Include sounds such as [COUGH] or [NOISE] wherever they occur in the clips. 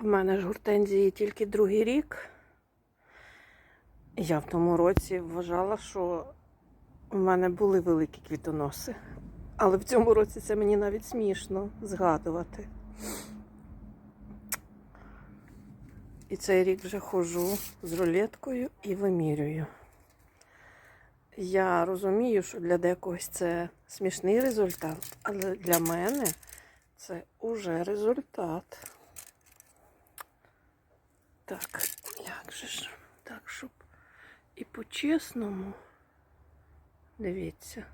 В мене ж гортензії тільки другий рік. Я в тому році вважала, що в мене були великі квітоноси. Але в цьому році це мені навіть смішно згадувати. І цей рік вже ходжу з рулеткою і вимірюю. Я розумію, що для декогось це смішний результат, але для мене це уже результат. Так, як же ж? Так, щоб і по-чесному. Дивіться.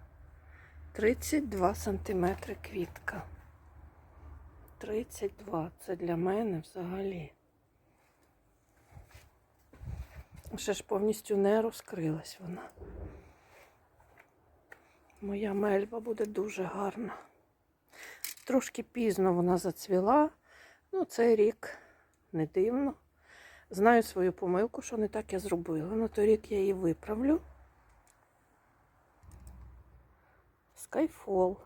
32 сантиметри квітка. 32. Це для мене взагалі. Ще ж повністю не розкрилась вона. Моя мельва буде дуже гарна. Трошки пізно вона зацвіла. Ну, цей рік не дивно. Знаю свою помилку, що не так я зробила. На той рік я її виправлю. Skyfall.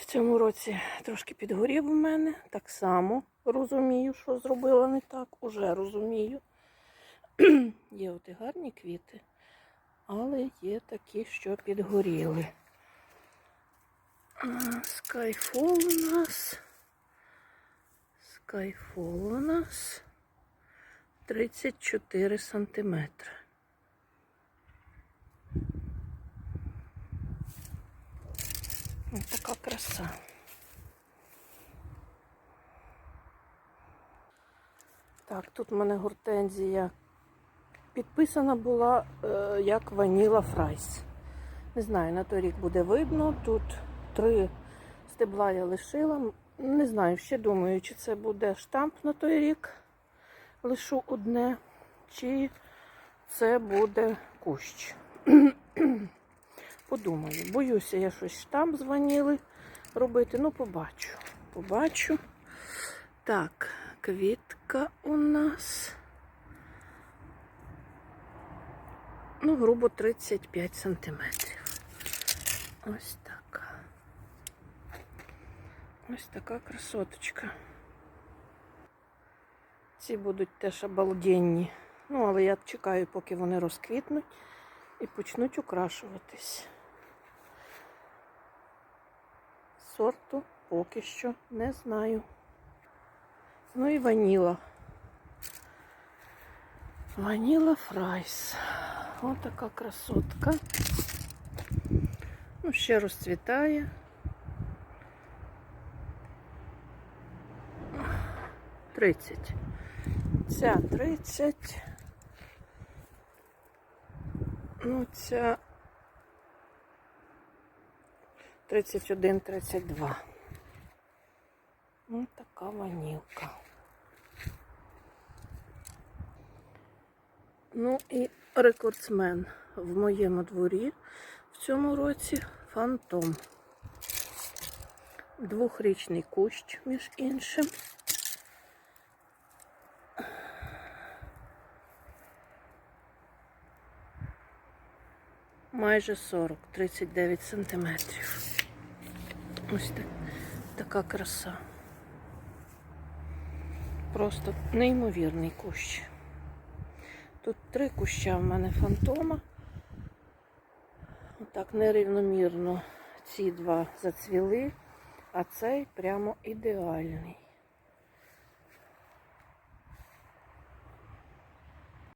В цьому році трошки підгорів у мене. Так само розумію, що зробила не так. Уже розумію. [CLEARS THROAT] Є от і гарні квіти, але є такі, що підгоріли. Skyfall у нас. Skyfall у нас 34 сантиметри. Ось така краса. Так, тут в мене гортензія підписана була е, як Ваніла Фрайс. Не знаю, на той рік буде видно. Тут три стебла я лишила. Не знаю, ще думаю, чи це буде штамп на той рік. Лишу одне, чи це буде кущ. [CLEARS THROAT] Подумаю, боюся, я щось штамп звонили робити. Ну, побачу. Побачу. Так, квітка у нас. Ну, грубо 35 сантиметрів. Ось. Ось така красоточка. Ці будуть теж обалденні. Ну, але я чекаю, поки вони розквітнуть і почнуть украшуватись. Сорту поки що не знаю. Ну і ваніла. Ваніла Фрайс. Ось така красотка. Ну, ще розцвітає. Тридцять. Ця тридцять. Ну, ця 31, 32. Ось така ванілка. Ну і рекордсмен в моєму дворі в цьому році фантом. Двохрічний кущ, між іншим. Майже 40, 39 сантиметрів. Ось так, така краса. Просто неймовірний кущ. Тут три куща в мене фантома. Отак нерівномірно ці два зацвіли, а цей прямо ідеальний.